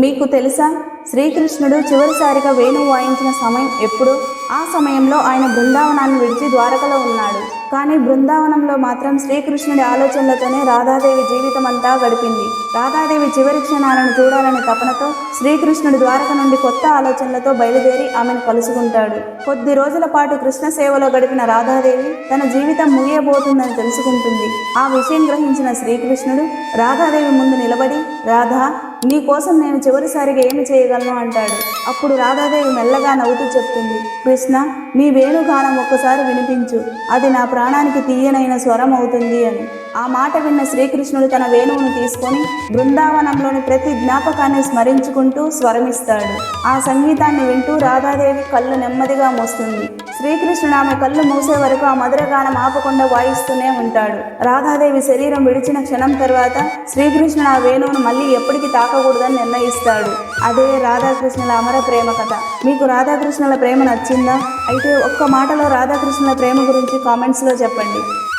మీకు తెలుసా? శ్రీకృష్ణుడు చివరిసారిగా వేణువు వాయించిన సమయం ఎప్పుడు? ఆ సమయంలో ఆయన బృందావనాన్ని విడిచి ద్వారకలో ఉన్నాడు. కానీ బృందావనంలో మాత్రం శ్రీకృష్ణుడి ఆలోచనలతోనే రాధాదేవి జీవితం అంతా గడిపింది. రాధాదేవి చివరి క్షణాలను చూడాలనే తపనతో శ్రీకృష్ణుడి ద్వారక నుండి కొత్త ఆలోచనలతో బయలుదేరి ఆమెను కలుసుకుంటాడు. కొద్ది రోజుల పాటు కృష్ణ సేవలో గడిపిన రాధాదేవి తన జీవితం ముగియబోతుందని తెలుసుకుంటుంది. ఆ విషయం గ్రహించిన శ్రీకృష్ణుడు రాధాదేవి ముందు నిలబడి రాధా నీ కోసం నేను చివరిసారిగా ఏమి చేయగలను అంటాడు. అప్పుడు రాధాదేవి మెల్లగా నవ్వుతూ చెప్తుంది కృష్ణ నీ వేణుగానం ఒక్కసారి వినిపించు. అది నా ప్రాణానికి తీయనైన స్వరం అవుతుంది అని. ఆ మాట విన్న శ్రీకృష్ణుడు తన వేణువును తీసుకొని బృందావనంలోని ప్రతి జ్ఞాపకాన్ని స్మరించుకుంటూ స్వరమిస్తాడు. ఆ సంగీతాన్ని వింటూ రాధాదేవి కళ్ళు నెమ్మదిగా మోస్తుంది. శ్రీకృష్ణుడు ఆమె కళ్ళు మూసే వరకు ఆ మధుర గానం ఆపకుండా వాయిస్తూనే ఉంటాడు. రాధాదేవి శరీరం విడిచిన క్షణం తర్వాత శ్రీకృష్ణుడు ఆ వేణువును మళ్ళీ ఎప్పటికీ తాకకూడదని నిర్ణయిస్తాడు. అదే రాధాకృష్ణుల అమర ప్రేమ కథ. మీకు రాధాకృష్ణుల ప్రేమ నచ్చిందా? అయితే ఒక్క మాటలో రాధాకృష్ణుల ప్రేమ గురించి కామెంట్స్లో చెప్పండి.